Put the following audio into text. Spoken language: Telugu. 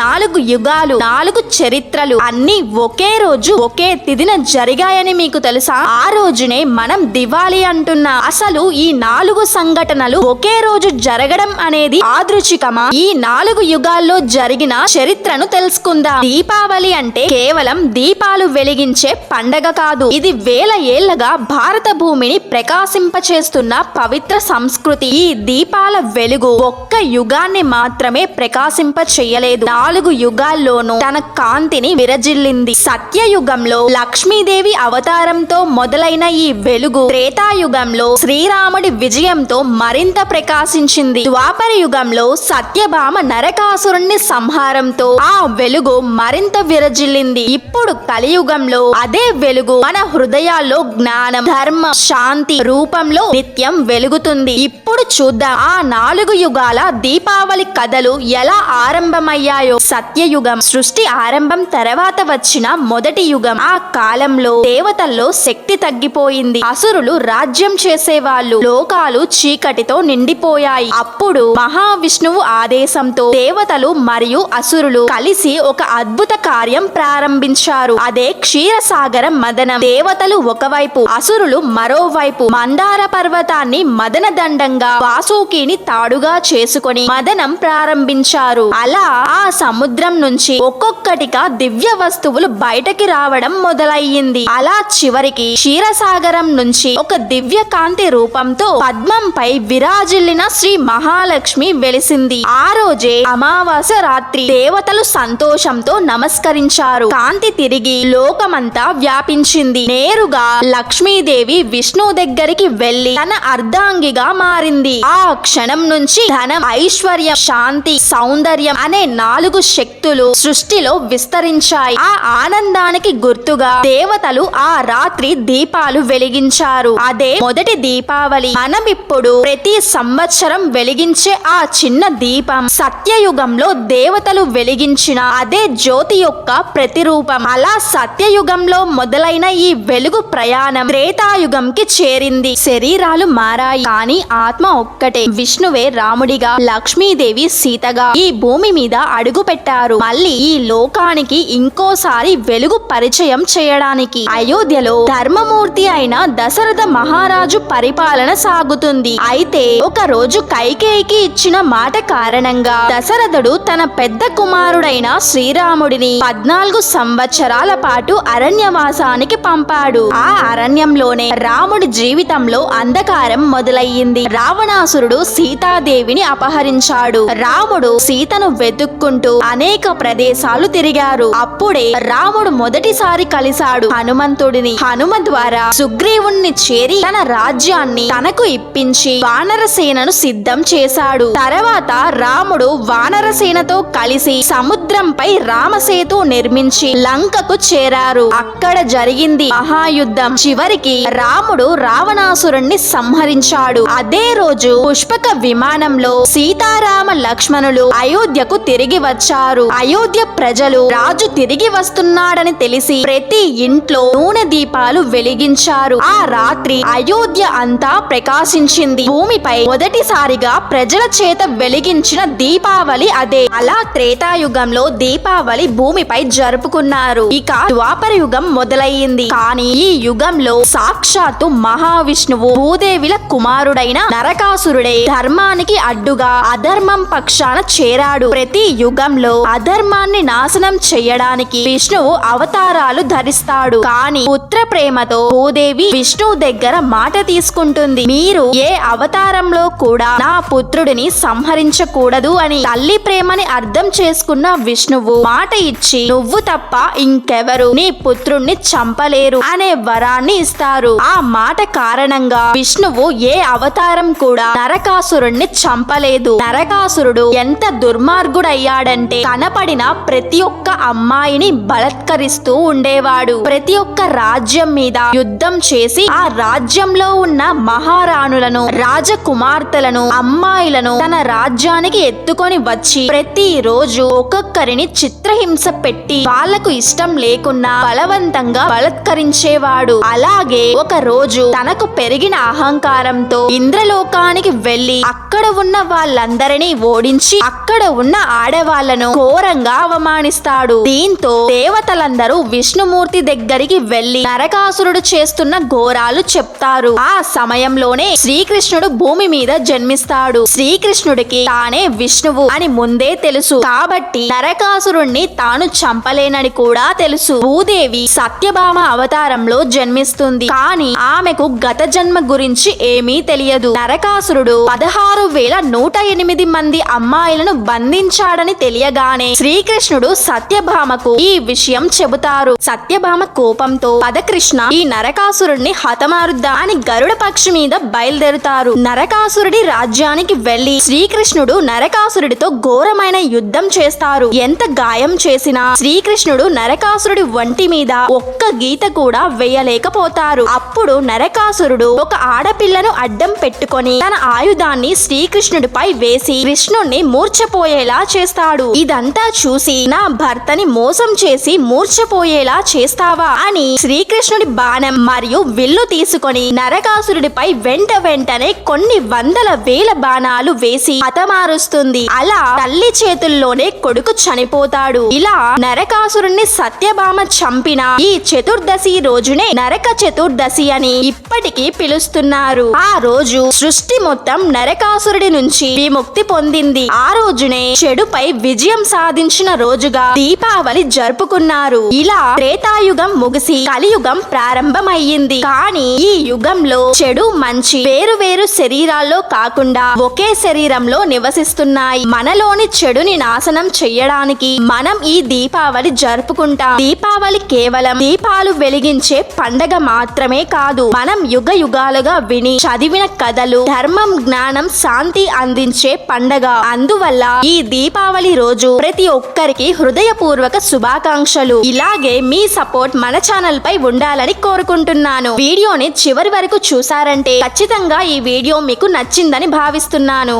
నాలుగు యుగాలు నాలుగు చరిత్రలు అన్ని ఒకే రోజు ఒకే తిదిన జరిగాయని మీకు తెలుసా? ఆ రోజునే మనం దివాళి అంటున్నా. అసలు ఈ నాలుగు సంఘటనలు ఒకే రోజు జరగడం అనేది ఆదృచికమా ఈ నాలుగు యుగాల్లో జరిగిన చరిత్రను తెలుసుకుందాం. దీపావళి అంటే కేవలం దీపాలు వెలిగించే పండగ కాదు. ఇది వేల ఏళ్ళగా భారత భూమిని ప్రకాశింపచేస్తున్న పవిత్ర సంస్కృతి. ఈ దీపాల వెలుగు ఒక్క యుగాన్ని మాత్రమే ప్రకాశింప చేయలేదు నాలుగు యుగాల్లోనూ తన కాంతిని విరజిల్లింది. సత్యయుగంలో లక్ష్మీదేవి అవతారంతో మొదలైన ఈ వెలుగు త్రేతాయుగంలో శ్రీరాముడి విజయంతో మరింత ప్రకాశించింది. ద్వాపర యుగంలో సత్యభామ నరకాసురుణ్ణి సంహారంతో ఆ వెలుగు మరింత విరజిల్లింది. ఇప్పుడు కలియుగంలో అదే వెలుగు మన హృదయాల్లో జ్ఞానం ధర్మ శాంతి రూపంలో నిత్యం వెలుగుతుంది. ఇప్పుడు చూద్దాం ఆ నాలుగు యుగాల దీపావళి కథలు ఎలా ఆరంభమయ్యాయో. సత్యయుగం సృష్టి ఆరంభం తర్వాత వచ్చిన మొదటి యుగం. ఆ కాలంలో దేవతల్లో శక్తి తగ్గిపోయింది. అసురులు రాజ్యం చేసేవాళ్ళు. లోకాలు చీకటితో నిండిపోయాయి. అప్పుడు మహావిష్ణువు ఆదేశంతో దేవతలు మరియు అసురులు కలిసి ఒక అద్భుత కార్యం ప్రారంభించారు. అదే క్షీరసాగర మదనం. దేవతలు ఒకవైపు అసురులు మరోవైపు మందార పర్వతాన్ని మదన దండంగా వాసుకిని తాడుగా చేసుకుని మదనం ప్రారంభించారు. అలా ఆ సముద్రం నుంచి ఒక్కొక్కటిగా దివ్య వస్తువులు బయటకి రావడం మొదలయ్యింది. అలా చివరికి క్షీరసాగరం నుంచి ఒక దివ్య కాంతి రూపంతో పద్మంపై విరాజిల్లిన శ్రీ మహాలక్ష్మి వెలిసింది. ఆ రోజే అమావాస్య రాత్రి దేవతలు సంతోషంతో నమస్కరించారు. కాంతి తిరిగి లోకమంతా వ్యాపించింది. నేరుగా లక్ష్మీదేవి విష్ణు దగ్గరికి వెళ్ళి తన అర్ధాంగిగా మారింది. ఆ క్షణం నుంచి ధనం ఐశ్వర్యం శాంతి సౌందర్యం అనే నాలుగు శక్తులు సృష్టిలో విస్తరించాయి. ఆ ఆనందానికి గుర్తుగా దేవతలు ఆ రాత్రి దీపాలు వెలిగించారు. అదే మొదటి దీపావళి. మనం ఇప్పుడు ప్రతి సంవత్సరం వెలిగించే ఆ చిన్న దీపం సత్యయుగంలో దేవతలు వెలిగించిన అదే జ్యోతి యొక్క ప్రతిరూపం. అలా సత్యయుగంలో మొదలైన ఈ వెలుగు ప్రయాణం త్రేతాయుగంకి చేరింది. శరీరాలు మారాయి. కానీ ఆత్మ ఒక్కటే. విష్ణువే రాముడిగా లక్ష్మీదేవి సీతగా ఈ భూమి మీద అడుగు పెట్టారు. మళ్ళీ ఈ లోకానికి ఇంకోసారి వెలుగు పరిచయం చేయడానికి. అయోధ్యలో ధర్మమూర్తి అయిన దశరథ మహారాజు పరిపాలన సాగుతుంది. అయితే ఒక రోజు కైకేయికి ఇచ్చిన మాట కారణంగా దశరథుడు తన పెద్ద కుమారుడైన శ్రీరాముడిని పద్నాలుగు సంవత్సరాల పాటు అరణ్యవాసానికి పంపాడు. ఆ అరణ్యంలోనే రాముడి జీవితంలో అంధకారం మొదలయ్యింది. రావణాసురుడు సీతాదేవిని అపహరించాడు. రాముడు సీతను వెతుక్కుంటూ అనేక ప్రదేశాలు తిరిగారు. అప్పుడే రాముడు మొదటిసారి కలిశాడు. హనుమంతుడిని హనుమ ద్వారా సుగ్రీవుణ్ణి చేరి తన రాజ్యాన్ని తనకు ఇప్పించి వానరసేనను సిద్ధం చేశాడు. తర్వాత రాముడు వానరసేనతో కలిసి సముద్రంపై రామసేతు నిర్మించి లంకకు చేరారు. అక్కడ జరిగింది మహాయుద్ధం. చివరికి రాముడు రావణాసురుణ్ణి సంహరించాడు. అదే రోజు పుష్పక విమానంలో సీతారామ లక్ష్మణులు అయోధ్యకు తిరిగి వచ్చారు. అయోధ్య ప్రజలు రాజు తిరిగి వస్తున్నాడని తెలిసి ప్రతి ఇంట్లో నూనె దీపాలు వెలిగించారు. ఆ రాత్రి అయోధ్య అంతా ప్రకాశించింది. భూమిపై మొదటిసారిగా ప్రజల చేత వెలిగించిన దీపావళి అదే. అలా త్రేతాయుగంలో దీపావళి భూమిపై జరుపుకున్నారు. ఇక ద్వాపర యుగం మొదలయ్యింది. కానీ ఈ యుగంలో సాక్షాత్తు మహావిష్ణువు భూదేవిల కుమారుడైన నరకాసురుడే ధర్మానికి అడ్డుగా అధర్మం పక్షాన చేరాడు. ప్రతి యుగంలో అధర్మాన్ని నాశనం చేయడానికి విష్ణువు అవతారాలు ధరిస్తాడు. కానీ పుత్ర ప్రేమతో భూదేవి విష్ణువు దగ్గర మాట తీసుకుంటుంది. మీరు ఏ అవతారంలో కూడా నా పుత్రుడిని సంహరించకూడదు అని తల్లి ప్రేమని అర్థం చేసుకున్న విష్ణువు మాట ఇచ్చి నువ్వు తప్ప ఇంకెవరు నీ పుత్రుణ్ణి చంపలేరు అనే వరాన్ని ఇస్తారు. ఆ మాట కారణంగా విష్ణువు ఏ అవతారం కూడా నరకాసురుణ్ణి చంపలేదు. నరకాసురుడు ఎంత దుర్మార్గుడయ్యాడంటే కనపడిన ప్రతి ఒక్క అమ్మాయిని బలత్కరిస్తూ ఉండేవాడు. ప్రతి ఒక్క రాజ్యం మీద యుద్ధం చేసి ఆ రాజ్యంలో ఉన్న మహారాణులను రాజకుమార్తెలను అమ్మాయిలను తన రాజ్యానికి ఎత్తుకొని వచ్చి ప్రతి రోజు ఒక్కొక్క ఒక్కొక్కరిని చిత్రహింస పెట్టి వాళ్ళకు ఇష్టం లేకున్నా బలవంతంగా బలత్కరించేవాడు. అలాగే ఒక రోజు తనకు పెరిగిన అహంకారంతో ఇంద్రలోకానికి వెళ్ళి అక్కడ ఉన్న వాళ్ళందరినీ ఓడించి అక్కడ ఉన్న ఆడవాళ్ళను ఘోరంగా అవమానిస్తాడు. దీంతో దేవతలందరూ విష్ణుమూర్తి దగ్గరికి వెళ్ళి నరకాసురుడు చేస్తున్న ఘోరాలు చెప్తారు. ఆ సమయంలోనే శ్రీకృష్ణుడు భూమి మీద జన్మిస్తాడు. శ్రీకృష్ణుడికి తానే విష్ణువు అని ముందే తెలుసు. కాబట్టి నరకాసురుణ్ణి తాను చంపలేనని కూడా తెలుసు. భూదేవి సత్యభామ అవతారంలో జన్మిస్తుంది. కానీ ఆమెకు గత జన్మ గురించి ఏమీ తెలియదు. నరకాసురుడు పదహారు వేల నూట ఎనిమిది మంది అమ్మాయిలను బంధించాడని తెలియగానే శ్రీకృష్ణుడు సత్యభామకు ఈ విషయం చెబుతారు. సత్యభామ కోపంతో పదకృష్ణ ఈ నరకాసురుడిని హతమారుద్దా అని గరుడ పక్షి మీద బయలుదేరుతారు. నరకాసురుడి రాజ్యానికి వెళ్ళి శ్రీకృష్ణుడు నరకాసురుడితో ఘోరమైన యుద్ధం చేస్తారు. ఎంత గాయం చేసినా శ్రీకృష్ణుడు నరకాసురుడి వంటి మీద ఒక్క గీత కూడా వేయలేకపోతారు. అప్పుడు నరకాసురుడు ఒక ఆడపిల్లను అడ్డం పెట్టుకొని తన ఆయుధాన్ని శ్రీకృష్ణుడిపై వేసి కృష్ణుణ్ణి మూర్ఛపోయేలా చేస్తాడు. ఇదంతా చూసి నా భర్తని మోసం చేసి మూర్ఛపోయేలా చేస్తావా అని శ్రీకృష్ణుడి బాణం మరియు విల్లు తీసుకొని నరకాసురుడిపై వెంట వెంటనే కొన్ని వందల వేల బాణాలు వేసి హతమారుస్తుంది. అలా తల్లి చేతుల్లోనే కొడుకు చనిపోతాడు. ఇలా నరకాసురుణ్ణి సత్యభామ చంపిన ఈ చతుర్దశి రోజునే నరక చతుర్దశి అని ఇప్పటికీ పిలుస్తున్నారు. ఆ రోజు సృష్టి మొత్తం నరకాసురుడి నుంచి విముక్తి పొందింది. ఆ రోజునే చెడుపై విజయం సాధించిన రోజుగా దీపావళి జరుపుకున్నారు. ఇలా త్రేతాయుగం ముగిసి కలియుగం ప్రారంభమయ్యింది. కానీ ఈ యుగంలో చెడు మంచి వేరు వేరు శరీరాల్లో కాకుండా ఒకే శరీరంలో నివసిస్తున్నాయి. మనలోని చెడుని నాశనం చెయ్యడానికి మనం ఈ దీపావళి జరుపుకుంటాం. దీపావళి కేవలం దీపాలు వెలిగించే పండగ మాత్రమే కాదు మనం యుగ యుగాలుగా విని చదివిన కథలు ధర్మం జ్ఞానం శాంతి అందించే పండగ. అందువల్ల ఈ దీపావళి రోజు ప్రతి ఒక్కరికి హృదయపూర్వక శుభాకాంక్షలు. ఇలాగే మీ సపోర్ట్ మన ఛానల్ పై ఉండాలని కోరుకుంటున్నాను. వీడియోని చివరి వరకు చూసారంటే ఖచ్చితంగా ఈ వీడియో మీకు నచ్చిందని భావిస్తున్నాను.